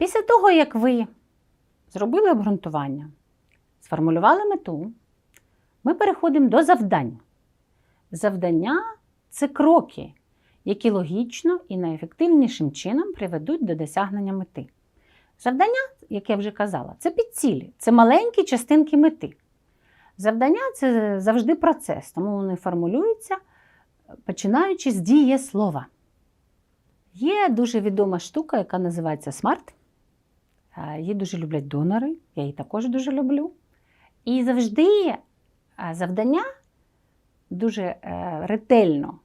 Після того, як ви зробили обґрунтування, сформулювали мету, ми переходимо до завдань. Завдання це кроки, які логічно і найефективнішим чином приведуть до досягнення мети. Завдання, як я вже казала, це підцілі, це маленькі частинки мети. Завдання це завжди процес, тому вони формулюються, починаючи з дієслова. Є дуже відома штука, яка називається смарт. Е, Її дуже люблять донори, я її також дуже люблю. І завжди е, завдання дуже е, ретельно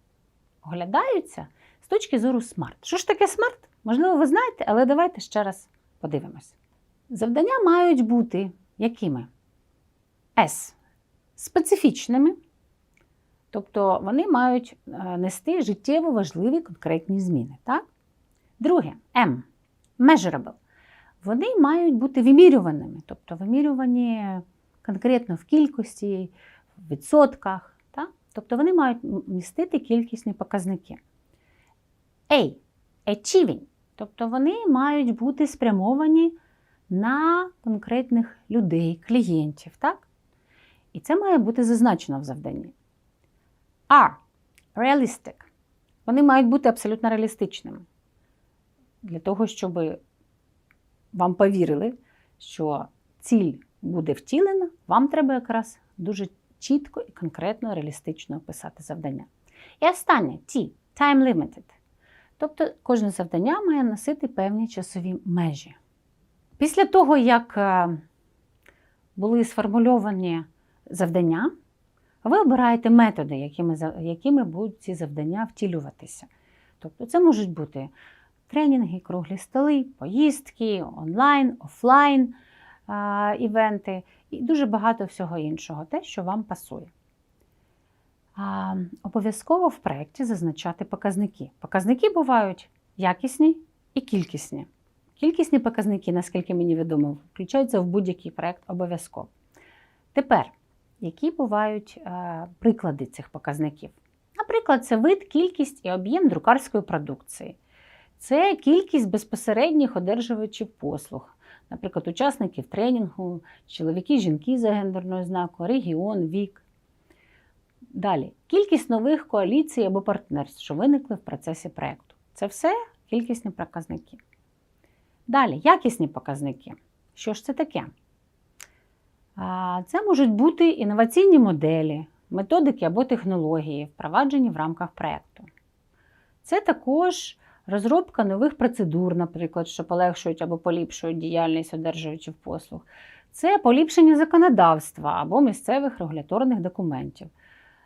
оглядаються з точки зору смарт. Що ж таке смарт? Можливо, ви знаєте, але давайте ще раз подивимось. Завдання мають бути якими? С. Специфічними. Тобто вони мають нести життєво важливі конкретні зміни. Так? Друге М. Measurable. Вони мають бути вимірюваними, тобто вимірювані конкретно в кількості, в відсотках. Так? Тобто вони мають містити кількісні показники. A. Achieving. Тобто вони мають бути спрямовані на конкретних людей, клієнтів. Так? І це має бути зазначено в завданні. R. Realistic. Вони мають бути абсолютно реалістичними. Для того, щоб вам повірили, що ціль буде втілена, вам треба якраз дуже чітко і конкретно реалістично описати завдання. І останнє T. Time limited. Тобто кожне завдання має носити певні часові межі. Після того, як е, були сформульовані завдання, ви обираєте методи, якими, якими будуть ці завдання втілюватися. Тобто це можуть бути тренінги, круглі столи, поїздки, онлайн, офлайн івенти і дуже багато всього іншого, те, що вам пасує. Обов'язково в проєкті зазначати показники. Показники бувають якісні і кількісні. Кількісні показники, наскільки мені відомо, включаються в будь-який проєкт обов'язково. Тепер, які бувають приклади цих показників? Наприклад, це вид, кількість і об'єм друкарської продукції. Це кількість безпосередніх одержувачів послуг, наприклад, учасників тренінгу, чоловіки, жінки за гендерною ознакою, регіон, вік. Далі, кількість нових коаліцій або партнерств, що виникли в процесі проєкту. Це все кількісні показники. Далі, якісні показники. Що ж це таке? Це можуть бути інноваційні моделі, методики або технології, впроваджені в рамках проєкту. Це також розробка нових процедур, наприклад, що полегшують або поліпшують діяльність одержувачів послуг. Це поліпшення законодавства або місцевих регуляторних документів.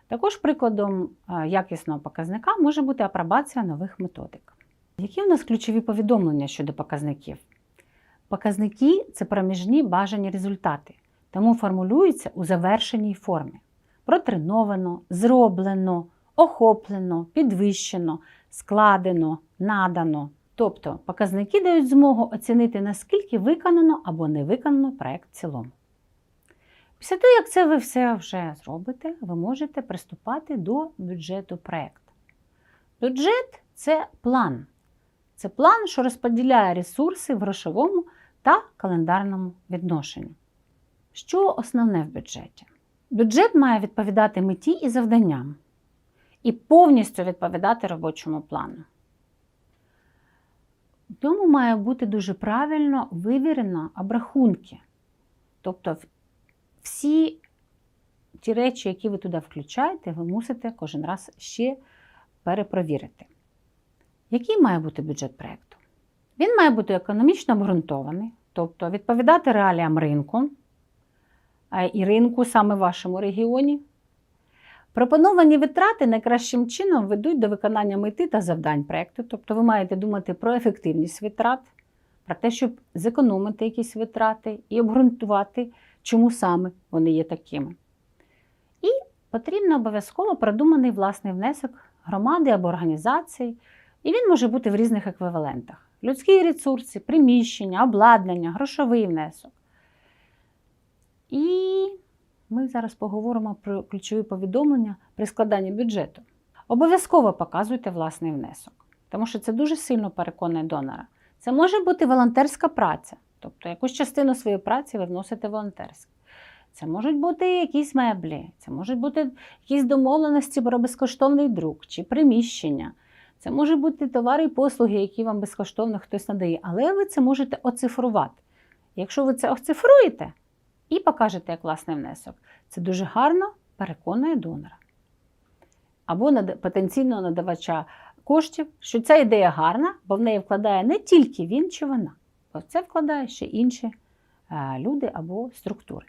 Також прикладом якісного показника може бути апробація нових методик. Які у нас ключові повідомлення щодо показників? Показники це проміжні бажані результати, тому формулюються у завершеній формі. Протреновано, зроблено, охоплено, підвищено, складено, надано. Тобто показники дають змогу оцінити, наскільки виконано або не виконано проєкт в цілому. Після того, як це ви все вже зробите, ви можете приступати до бюджету проєкту. Бюджет це план. Це план, що розподіляє ресурси в грошовому та календарному відношенні. Що основне в бюджеті? Бюджет має відповідати меті і завданням і повністю відповідати робочому плану. В ньому має бути дуже правильно вивірено обрахунки. Тобто всі ті речі, які ви туди включаєте, ви мусите кожен раз ще перепровірити. Який має бути бюджет проєкту? Він має бути економічно обґрунтований, тобто відповідати реаліям ринку і ринку саме в вашому регіоні. Пропоновані витрати найкращим чином ведуть до виконання мети та завдань проєкту. Тобто ви маєте думати про ефективність витрат, про те, щоб зекономити якісь витрати і обґрунтувати, чому саме вони є такими. І потрібно обов'язково продуманий власний внесок громади або організації, і він може бути в різних еквівалентах: людські ресурси, приміщення, обладнання, грошовий внесок. І ми зараз поговоримо про ключові повідомлення при складанні бюджету. Обов'язково показуйте власний внесок, тому що це дуже сильно переконує донора. Це може бути волонтерська праця, тобто якусь частину своєї праці ви вносите волонтерську. Це можуть бути якісь меблі, це можуть бути якісь домовленості про безкоштовний друк чи приміщення. Це можуть бути товари і послуги, які вам безкоштовно хтось надає, але ви це можете оцифрувати. Якщо ви це оцифруєте і покажете як власний внесок, це дуже гарно переконує донора або потенційного надавача коштів, що ця ідея гарна, бо в неї вкладає не тільки він чи вона, бо в це вкладає ще інші е, люди або структури.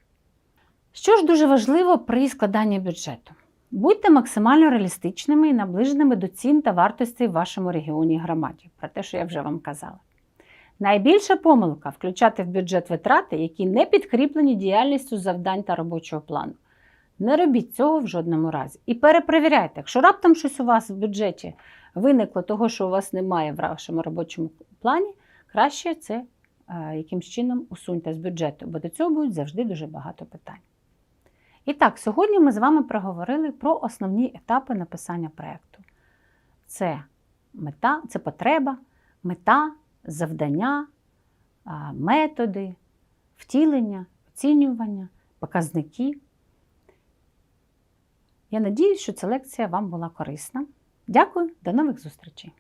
Що ж дуже важливо при складанні бюджету? Будьте максимально реалістичними і наближеними до цін та вартостей в вашому регіоні і громаді, про те, що я вже вам казала. Найбільша помилка включати в бюджет витрати, які не підкріплені діяльністю завдань та робочого плану. Не робіть цього в жодному разі. І перепровіряйте, якщо раптом щось у вас в бюджеті виникло того, що у вас немає в вашому робочому плані, краще це е, якимсь чином усуньте з бюджету, бо до цього будуть завжди дуже багато питань. І так, сьогодні ми з вами проговорили про основні етапи написання проєкту. Це мета, це потреба, мета, завдання, методи, втілення, оцінювання, показники. Я надіюсь, що ця лекція вам була корисна. Дякую, до нових зустрічей!